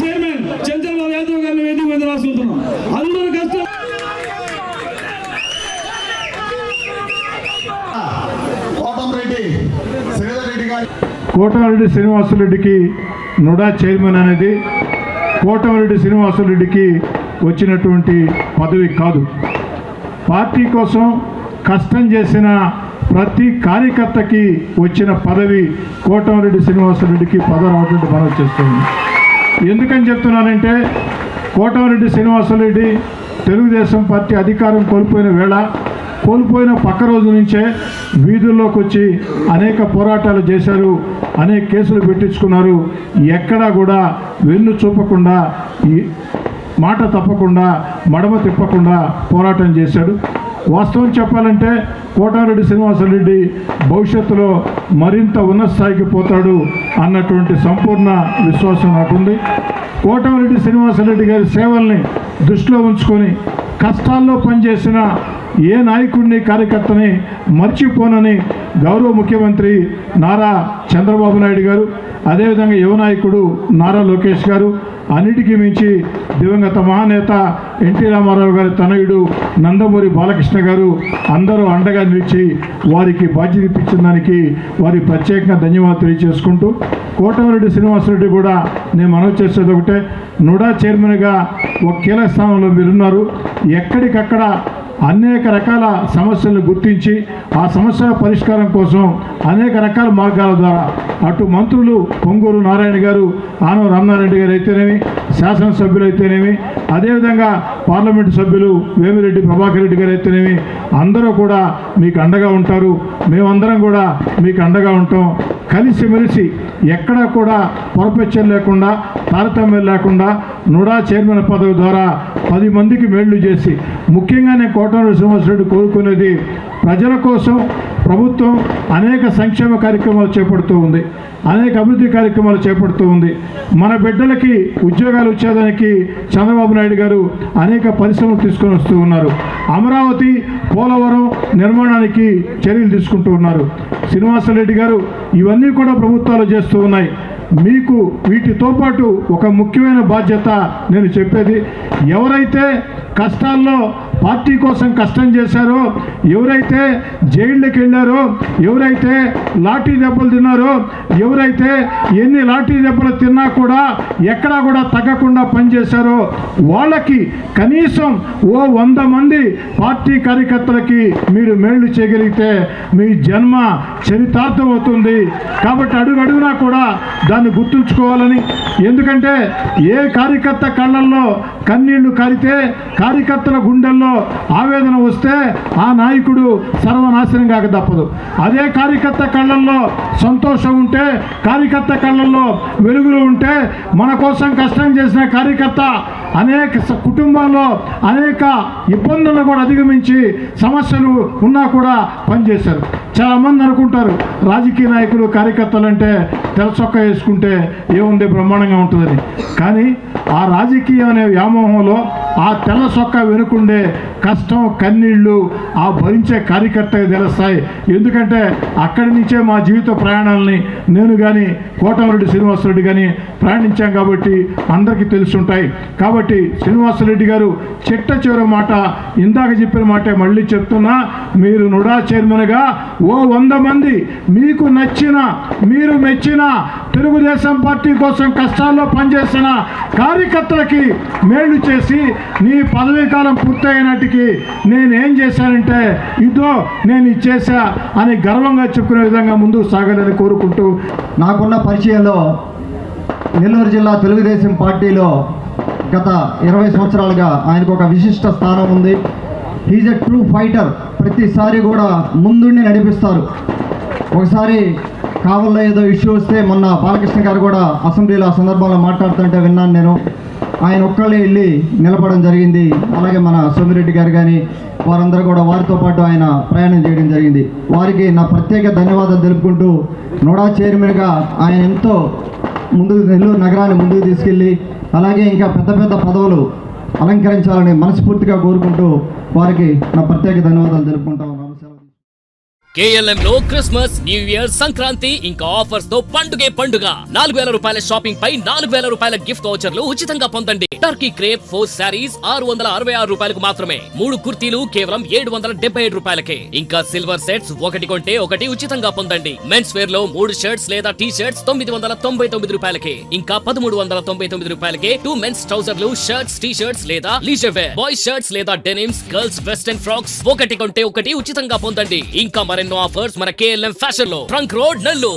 Chairman Chandrababu Yadav గారిని వేదిక మీద రాసుకుంటున్నాం. అందరూ కష్టం కోటమిరెడ్డి శ్రీనివాసరెడ్డికి నుడా చైర్మన్ అనేది. కోటమిరెడ్డి శ్రీనివాసరెడ్డికి వచ్చినటువంటి పదవి కాదు. పార్టీ కోసం కష్టం చేసిన ప్రతి కార్యకర్తకి వచ్చిన పదవి కోటమిరెడ్డి శ్రీనివాసరెడ్డికి పదవి రావటువంటి మనవి చేస్తుంది ఎందుకని చెప్తున్నానంటే కోటమిరెడ్డి శ్రీనివాసరెడ్డి తెలుగుదేశం పార్టీ అధికారం కోల్పోయిన వేళ కోల్పోయిన పక్క రోజు నుంచే వీధుల్లోకి వచ్చి అనేక పోరాటాలు చేశారు అనేక కేసులు పెట్టించుకున్నారు. ఎక్కడా కూడా వెన్ను చూపకుండా ఈ మాట తప్పకుండా మడమ తిప్పకుండా పోరాటం చేశాడు. వాస్తవం చెప్పాలంటే కోటారెడ్డి శ్రీనివాసరెడ్డి భవిష్యత్తులో మరింత ఉన్నత స్థాయికి పోతాడు అన్నటువంటి సంపూర్ణ విశ్వాసం నాకుంది. కోటారెడ్డి శ్రీనివాసరెడ్డి గారి సేవల్ని దృష్టిలో ఉంచుకొని కష్టాల్లో పనిచేసిన ఏ నాయకుడిని కార్యకర్తని మర్చిపోనని గౌరవ ముఖ్యమంత్రి నారా చంద్రబాబు నాయుడు గారు అదేవిధంగా యువ నాయకుడు నారా లోకేష్ గారు అన్నిటికీ మించి దివంగత మహానేత ఎన్టీ రామారావు గారి తనయుడు నందమూరి బాలకృష్ణ గారు అందరూ అండగా నిలిచి వారికి బాధ్యత ఇప్పించిన దానికి వారి ప్రత్యేకంగా ధన్యవాదాలు తెలియజేసుకుంటూ కోటమిరెడ్డి శ్రీనివాసరెడ్డి కూడా నేను మనవి చేసేది ఒకటే. నుడా చైర్మన్గా ఒక కీలక స్థానంలో మీరున్నారు. ఎక్కడికక్కడ అనేక రకాల సమస్యలను గుర్తించి ఆ సమస్యల పరిష్కారం కోసం అనేక రకాల మార్గాల ద్వారా అటు మంత్రులు పొంగూరు నారాయణ గారు ఆనవ రామనారాయణ గారు అయితేనేమి శాసనసభ్యులు అయితేనేమి అదేవిధంగా పార్లమెంటు సభ్యులు వేమిరెడ్డి ప్రభాకర్ రెడ్డి గారు అయితేనేమి అందరూ కూడా మీకు అండగా ఉంటారు. మేమందరం కూడా మీకు అండగా ఉంటాం. కలిసిమెలిసి ఎక్కడా కూడా పొరపెచ్చలు లేకుండా తారతమ్యం లేకుండా నుడా చైర్మన్ పదవి ద్వారా పది మందికి మేళ్ళు చేసి ముఖ్యంగా నేను కోటమిరెడ్డి శ్రీనివాసరెడ్డి కోరుకునేది ప్రజల కోసం ప్రభుత్వం అనేక సంక్షేమ కార్యక్రమాలు చేపడుతూ ఉంది. అనేక అభివృద్ధి కార్యక్రమాలు చేపడుతూ ఉంది. మన బిడ్డలకి ఉద్యోగాలు వచ్చేదానికి చంద్రబాబు నాయుడు గారు అనేక పరిశ్రమలు తీసుకొని వస్తూ ఉన్నారు. అమరావతి పోలవరం నిర్మాణానికి చర్యలు తీసుకుంటూ ఉన్నారు. శ్రీనివాసరెడ్డి గారు ఇవన్నీ కూడా ప్రభుత్వాలు చేస్తూ ఉన్నాయి. మీకు వీటితో పాటు ఒక ముఖ్యమైన బాధ్యత నేను చెప్పేది. ఎవరైతే కష్టాల్లో పార్టీ కోసం కష్టం చేశారో ఎవరైతే జైళ్ళకి వెళ్ళారో ఎవరైతే లాఠీ దెబ్బలు తిన్నారో ఎవరైతే ఎన్ని లాఠీ దెబ్బలు తిన్నా కూడా ఎక్కడా కూడా తగ్గకుండా పనిచేశారో వాళ్ళకి కనీసం ఓ వంద మంది పార్టీ కార్యకర్తలకి మీరు మేళ్ళు చేయగలిగితే మీ జన్మ చరితార్థం అవుతుంది కాబట్టి అడుగు అడుగునా కూడా దాన్ని గుర్తుంచుకోవాలని. ఎందుకంటే ఏ కార్యకర్త కళ్ళల్లో కన్నీళ్ళు కారితే కార్యకర్తల గుండెల్లో ఆవేదన వస్తే ఆ నాయకుడు సర్వనాశనం కాక తప్పదు. అదే కార్యకర్త కళ్ళల్లో సంతోషం ఉంటే కార్యకర్త కళ్ళల్లో వెలుగులు ఉంటే మన కోసం కష్టం చేసిన కార్యకర్త అనేక కుటుంబాల్లో అనేక ఇబ్బందులను కూడా అధిగమించి సమస్యలు ఉన్నా కూడా పనిచేశారు చాలామంది అనుకుంటారు రాజకీయ నాయకులు కార్యకర్తలు అంటే తెలచొక్క వేసుకుంటే ఏముంది బ్రహ్మాండంగా ఉంటుందని. కానీ ఆ రాజకీయం అనే వ్యామోహంలో ఆ తెల్ల సొక్క వెనుకుండే కష్టం కన్నీళ్ళు ఆ భరించే కార్యకర్తగా తెలుస్తాయి. ఎందుకంటే అక్కడి నుంచే మా జీవిత ప్రయాణాలని నేను కానీ కోటమరెడ్డి శ్రీనివాసరెడ్డి కానీ ప్రయాణించాం కాబట్టి అందరికీ తెలుసుంటాయి. కాబట్టి శ్రీనివాసరెడ్డి గారు చిట్ట చివరి మాట ఇందాక చెప్పిన మాటే మళ్ళీ చెప్తున్నా మీరు నుడా చైర్మన్గా ఓ వంద మంది మీకు నచ్చిన మీరు మెచ్చిన తెలుగుదేశం పార్టీ కోసం కష్టాల్లో పనిచేసిన కార్యకర్తలకి మేలు చేసి నీ పదవీ కాలం నాటికి నేనేం చేశానంటే ఇదో నేను ఇచ్చేసా చేశా అని గర్వంగా చెప్పుకునే విధంగా ముందుకు సాగాలని కోరుకుంటూ నాకున్న పరిచయంలో నెల్లూరు జిల్లా తెలుగుదేశం పార్టీలో గత ఇరవై సంవత్సరాలుగా ఆయనకు ఒక విశిష్ట స్థానం ఉంది. హీజ్ ఎ ట్రూ ఫైటర్ ప్రతిసారి కూడా ముందుండి నడిపిస్తారు. ఒకసారి కావల్లో ఏదో ఇష్యూ వస్తే మొన్న బాలకృష్ణ గారు కూడా అసెంబ్లీలో ఆ సందర్భంలో మాట్లాడుతుంటే విన్నాను నేను. ఆయన ఒక్కళ్ళే వెళ్ళి నిలబడడం జరిగింది. అలాగే మన సోమిరెడ్డి గారు కానీ వారందరూ కూడా వారితో పాటు ఆయన ప్రయాణం చేయడం జరిగింది. వారికి నా ప్రత్యేక ధన్యవాదాలు తెలుపుకుంటూ నోడా చైర్మన్గా ఆయన ఎంతో ముందుకు నెల్లూరు నగరాన్ని ముందుకు తీసుకెళ్ళి అలాగే ఇంకా పెద్ద పెద్ద పదవులు అలంకరించాలని మనస్ఫూర్తిగా కోరుకుంటూ వారికి నా ప్రత్యేక ధన్యవాదాలు తెలుపుకుంటా ఉన్నాను కేఎల్ఎం లో క్రిస్మస్ న్యూ ఇయర్ సంక్రాంతి ఇంకా ఆఫర్స్తో పండుగే పండుగ. నాలుగు వేల రూపాయల షాపింగ్ పై నాలుగు వేల రూపాయల గిఫ్ట్ వౌచర్లు ఉచితంగా పొందండి. టర్కీ క్రేప్ ఫోర్ శారీస్ ఆరు వందల అరవై ఆరు రూపాయలకు మాత్రమే. మూడు కుర్తీలు కేవలం ఏడు వందల డెబ్బై ఏడు రూపాయలకే. ఇంకా సిల్వర్ సెట్స్ ఒకటి కొంటే ఒకటి ఉచితంగా పొందండి. మెన్స్ వేర్లో మూడు షర్ట్స్ లేదా టీ షర్ట్స్ తొమ్మిది వందల తొంభై తొమ్మిది రూపాయలకే. ఇంకా పదమూడు వందల తొంభై తొమ్మిది రూపాయలకే టూ మెన్స్ ట్రౌజర్లు షర్ట్స్ టీ షర్ట్స్ లేదా లీజర్ వేర్ బాయ్స్ షర్ట్స్ లేదా డెనిమ్స్ గర్ల్స్ వెస్టర్న్ ఫ్రాక్స్ ఒకటి కొంటే ఒకటి ఉచితంగా పొందండి. ఇంకా మరి మరెన్నో ఆఫర్స్ మన కేఎల్ఎం ఫ్యాషన్లో. Trunk road Nellore